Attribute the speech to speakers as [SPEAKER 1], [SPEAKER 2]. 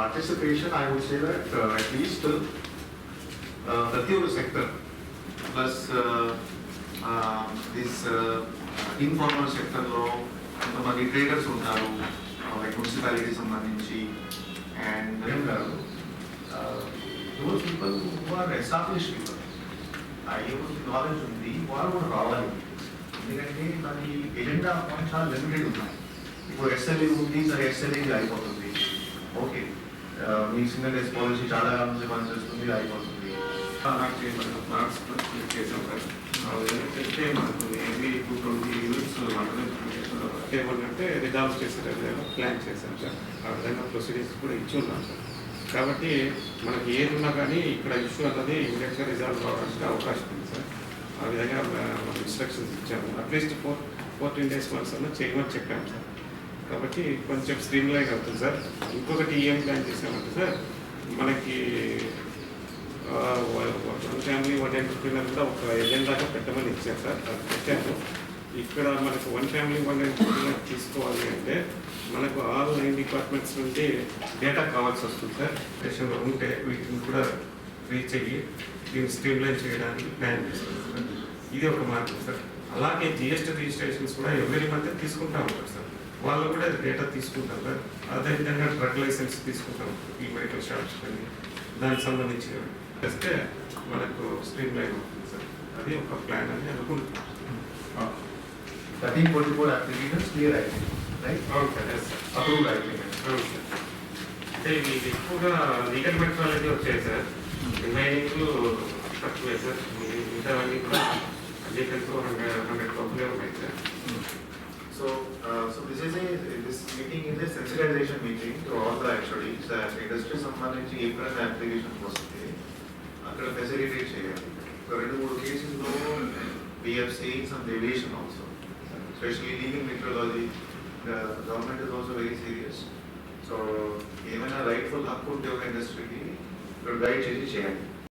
[SPEAKER 1] participation, I would say that uh, at least uh, ప్రతి ఒక్క sector plus this informal సెక్టర్లో కొంతమంది traders ఉంటారు లైక్ మున్సిపాలిటీ సంబంధించి అండ్ ఏం కాదు those people who are establish people ఆ ఎవరికి నాలెడ్జ్ ఉంది వాళ్ళు కూడా రావాలి ఎందుకంటే దాని ఎజెండా పాయింట్స్ చాలా లిమిటెడ్ ఉన్నాయి ఇప్పుడు ఎస్ఎల్ఏ ఉంది సరే ఎస్ఎల్ఏ అయిపోతుంది ఓకే మీ సింగిల్ డేస్ పాలసీ చాలా మంచి పనిచేస్తుంది అయిపోతుంది.
[SPEAKER 2] నాకు చేయమని మార్క్స్ క్లిక్ చేసాం సార్ చెప్తే మనకు ఏమి టూ ట్వంటీ యూనిట్స్ ఏమంటే రిజాల్వ్ చేసేటప్పుడు ప్లాన్ చేశాం సార్. ఆ విధంగా ప్రొసీడింగ్స్ కూడా ఇచ్చి ఉన్నాం సార్. కాబట్టి మనకి ఏది ఉన్నా కానీ ఇక్కడ ఇష్యూ అన్నది ఇమీడియట్గా రిజాల్వ్ అవ్వడానికి అవకాశం ఉంది సార్. ఆ విధంగా ఇన్స్ట్రక్షన్స్ ఇచ్చాము. At least four fourteen days once అన్న చేయమని చెప్పాము సార్. కాబట్టి కొంచెం స్ట్రీమ్ లైన్ అవుతుంది సార్. ఇంకొకటి ఏం ప్లాన్ చేసామంటే సార్ మనకి వన్ ఫ్యామిలీ వన్ ఎంటర్ప్రీనర్ కూడా ఒక ఎజెండాగా పెట్టమని ఇచ్చారు సార్. అది పెట్టాము. ఇక్కడ మనకు వన్ ఫ్యామిలీ వన్ ఎంటర్ప్రీనర్ తీసుకోవాలి అంటే మనకు ఆల్ నైన్ డిపార్ట్మెంట్స్ నుండి డేటా కావాల్సి వస్తుంది సార్. స్టేషన్లో ఉంటే వీటిని కూడా రీచ్ అయ్యి దీన్ని స్ట్రీమ్లైన్ చేయడానికి ప్లాన్ చేస్తాం సార్. ఇది ఒక మార్గం సార్. అలాగే జిఎస్టీ రిజిస్ట్రేషన్స్ కూడా ఎవరి మధ్య తీసుకుంటా ఉంటారు సార్. వాళ్ళు కూడా డేటా తీసుకుంటారు సార్ అదేవిధంగా డ్రగ్ లైసెన్స్ తీసుకుంటాం ఈ మెడికల్ షాప్స్ కానీ దానికి సంబంధించినవి చేస్తే మనకు స్ట్రీమ్ లైన్ అవుతుంది సార్. అది ఒక ప్లాన్ అని అనుకుంటున్నాం.
[SPEAKER 1] Thirteen forty four applications clear అయిపోయింది రైట్
[SPEAKER 2] అవును సార్ సార్
[SPEAKER 1] అప్రూవ్డ్ అయిపోయింది.
[SPEAKER 2] అవును సార్ అంటే ఇది ఎక్కువగా లీగల్ మెట్రాలజీ వచ్చాయి సార్ రిమైనింగ్ తక్కువే సార్ మిగతావన్నీ కూడా
[SPEAKER 1] legal hundred hundred meeting is a sensitization meeting to all the HODs that industry సంబంధించి ఎప్పుడైనా అప్లికేషన్స్ వస్తే అక్కడ ఫెసిలిటేట్ చేయాలి ఒక రెండు మూడు కేసెస్లో we have seen some deviation also, especially legal metrology, the government is also very serious. So, ఏమైనా రైట్ఫుల్ హక్కు ఉంటే ఒక ఇండస్ట్రీకి ఇక్కడ గైడ్ చేసి చేయాలి